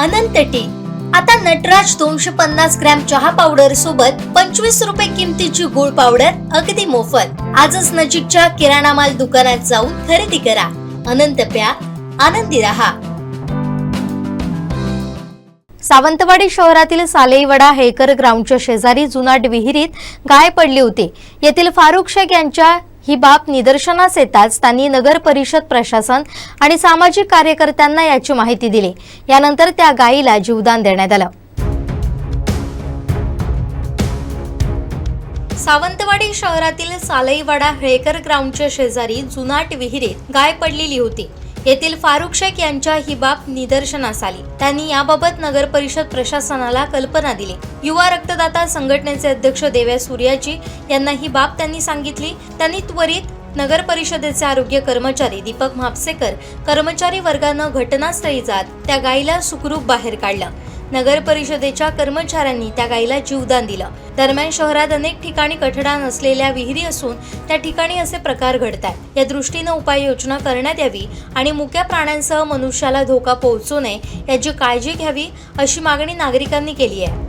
अनंत T. आता नटराज दोनशे पन्नास ग्रॅम चहा पावडर सोबत पंचवीस रुपये किमतीची गुळ पावडर अगदी मोफत. आजच नजीकच्या किराणा माल दुकानात जाऊन खरेदी करा. अनंत प्या. आनंदी रहा. सावंतवाडी शहरातील सालेईवडा हेकर ग्राउंडच्या शेजारी जुनाट विहिरीत गाय पडली होती. येथील फारुख शेख यांच्या ही बाब निदर्शनास येताच त्यांनी नगर परिषद प्रशासन आणि सामाजिक कार्यकर्त्यांना याची माहिती दिली. यानंतर त्या गायीला जीवदान देण्यात आलं. सावंतवाडी शहरातील सालईवाडा हेळकर ग्राउंडच्या शेजारी जुनाट विहिरीत गाय पडलेली होती. येथील फारुख शेख यांच्या ही बाब निदर्शनास आली. त्यांनी याबाबत नगर परिषद प्रशासनाला कल्पना दिली. युवा रक्तदाता संघटनेचे अध्यक्ष देव्या सूर्याजी यांना ही बाब त्यांनी सांगितली. त्यांनी त्वरित नगर परिषदेचे आरोग्य कर्मचारी दीपक म्हापसेकर कर्मचारी वर्गानं घटनास्थळी जात त्या गायीला सुखरूप बाहेर काढलं. नगर परिषदेच्या कर्मचाऱ्यांनी त्या गायीला जीवदान दिलं. दरम्यान शहरात अनेक ठिकाणी कठडा नसलेल्या विहिरी असून त्या ठिकाणी असे प्रकार घडत आहेत या दृष्टीनं उपाययोजना करण्यात यावी आणि मुक्या प्राण्यांसह मनुष्याला धोका पोहोचू नये याची काळजी घ्यावी अशी मागणी नागरिकांनी केली आहे.